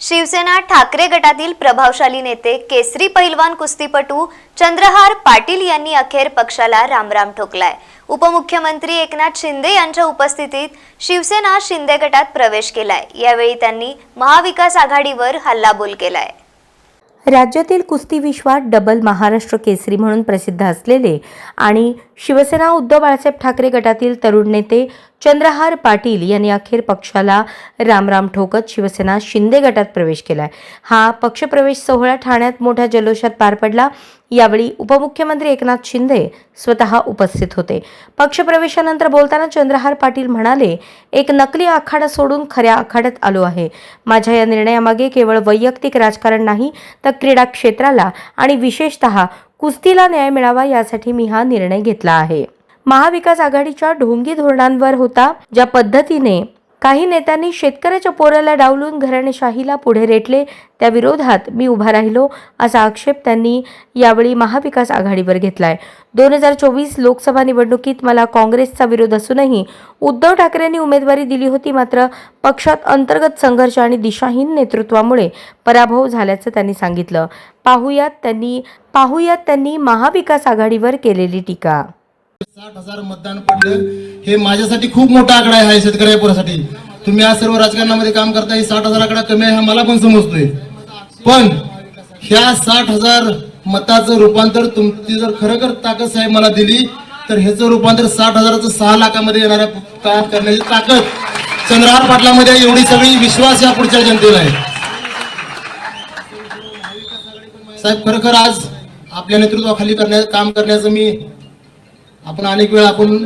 शिवसेना ठाकरे गटातील प्रभावशाली नेते केसरी पहिलवान कुस्तीपटू चंद्रहार पाटील यांनी अखेर पक्षाला रामराम ठोकलाय. उपमुख्यमंत्री एकनाथ शिंदे यांच्या उपस्थितीत शिवसेना शिंदे गटात प्रवेश केलाय. यावेळी त्यांनी महाविकास आघाडीवर हल्लाबोल केलाय. राज्यातील कुस्ती विश्वात डबल महाराष्ट्र केसरी म्हणून प्रसिद्ध असलेले आणि शिवसेना उद्धव बाळासाहेब ठाकरे गटातील तरुण नेते चंद्रहार पाटील यांनी अखेर पक्षाला रामराम ठोकत शिवसेना शिंदे गटात प्रवेश केलाय. हा पक्षप्रवेश सोहळा ठाण्यात मोठ्या जल्लोषात पार पडला. यावेळी उपमुख्यमंत्री एकनाथ शिंदे स्वतः उपस्थित होते. पक्षप्रवेशानंतर बोलताना चंद्रहार पाटील म्हणाले एक नकली आखाडा सोडून खऱ्या आखाड्यात आलो आहे. माझ्या या निर्णयामागे केवळ वैयक्तिक राजकारण नाही तर क्रीडा क्षेत्राला आणि विशेषतः कुस्तीला न्याय मिळावा यासाठी मी हा निर्णय घेतला आहे. महाविकास आघाडीच्या ढोंगी धोरणांवर होता ज्या पद्धतीने काही नेत्यांनी शेतकऱ्याच्या पोराला डावलून घराणेशाहीला पुढे रेटले. त्या विरोधात मी उभा राहिलो असा आक्षेप त्यांनी यावेळी महाविकास आघाडीवर घेतलाय. दोन हजार चोवीस लोकसभा निवडणुकीत मला काँग्रेसचा विरोध असूनही उद्धव ठाकरेंनी उमेदवारी दिली होती मात्र पक्षात अंतर्गत संघर्ष आणि दिशाहीन नेतृत्वामुळे पराभव झाल्याचं त्यांनी सांगितलं. पाहुयात त्यांनी पाहुयात त्यांनी महाविकास आघाडीवर केलेली टीका. साठ हजार मतदान पडलं. हे माझ्यासाठी खूप मोठा आकडा आहे शेतकऱ्यापुरासाठी तुम्ही आज सर्व राजकारणामध्ये काम करता हे साठ हजार आकडा कमी आहे हा मला पण समजतोय. पण ह्या साठ हजार मताचं रूपांतर तुमची जर खरोखर ताकद साहेब मला दिली तर ह्याचं रूपांतर साठ हजाराचं सहा लाखामध्ये येणाऱ्या काळात करण्याची ताकद चंद्रहार पाटलामध्ये एवढी सगळी विश्वास या पुढच्या जनतेला आहे. साहेब खरोखर आज आपल्या नेतृत्वाखाली करण्या काम करण्याचं मी आपण अनेक वेळा आपण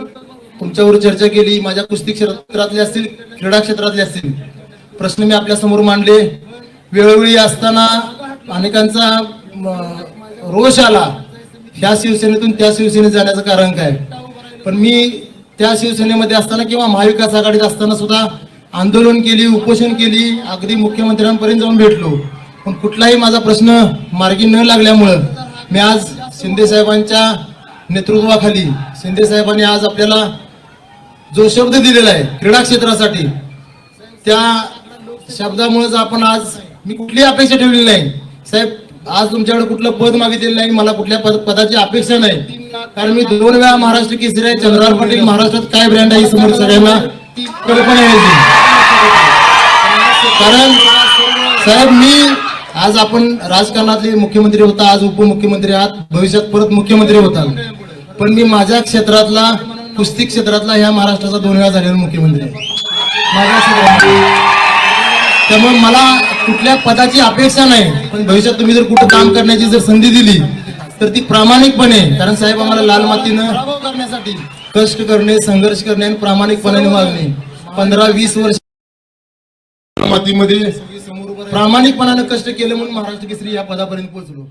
तुमच्यावर चर्चा केली माझ्या कुस्ती क्षेत्रातले असतील क्रीडा क्षेत्रातले असतील. प्रश्न मी आपल्यासमोर मांडले. वेळोवेळी असताना अनेकांचा रोष आला. ह्या शिवसेनेतून त्या शिवसेनेत जाण्याचं कारण काय? पण मी त्या शिवसेनेमध्ये असताना किंवा महाविकास आघाडीत असताना सुद्धा आंदोलन केली उपोषण केली अगदी मुख्यमंत्र्यांपर्यंत जाऊन भेटलो. पण कुठलाही माझा प्रश्न मार्गी न लागल्यामुळं मी आज शिंदे साहेबांच्या नेतृत्वाखाली शिंदे साहेबांनी आज आपल्याला जो शब्द दिलेला आहे क्रीडा क्षेत्रासाठी त्या शब्दामुळेच आपण आज मी कुठलीही अपेक्षा ठेवलेली नाही. साहेब आज तुमच्याकडे कुठलं पद मागितलेलं नाही मला कुठल्या पद पदाची अपेक्षा नाही. कारण मी दोन वेळा महाराष्ट्र केसरी आहे चंद्रहार पाटील महाराष्ट्रात काय ब्रँड आहे समोर सगळ्यांना कल्पना यायची. कारण साहेब मी आज आपण राजकारणातले मुख्यमंत्री होता आज उपमुख्यमंत्री आहात भविष्यात परत मुख्यमंत्री होता पण मी माझ्या क्षेत्रातला कुस्ती क्षेत्रातला ह्या महाराष्ट्राचा दोन वेळा झालेला मुख्यमंत्री. आहे माझ्या क्षेत्रात त्यामुळे मला कुठल्या पदाची अपेक्षा नाही पण भविष्यात तुम्ही जर कुठं काम करण्याची जर संधी दिली तर ती प्रामाणिकपणे कारण साहेब आम्हाला लाल मातीनं करण्यासाठी कष्ट करणे संघर्ष करणे आणि प्रामाणिकपणाने वागणे पंधरा वीस वर्ष मातीमध्ये प्रामाणिकपणानं कष्ट केले म्हणून महाराष्ट्र केसरी या पदापर्यंत पोहोचलो.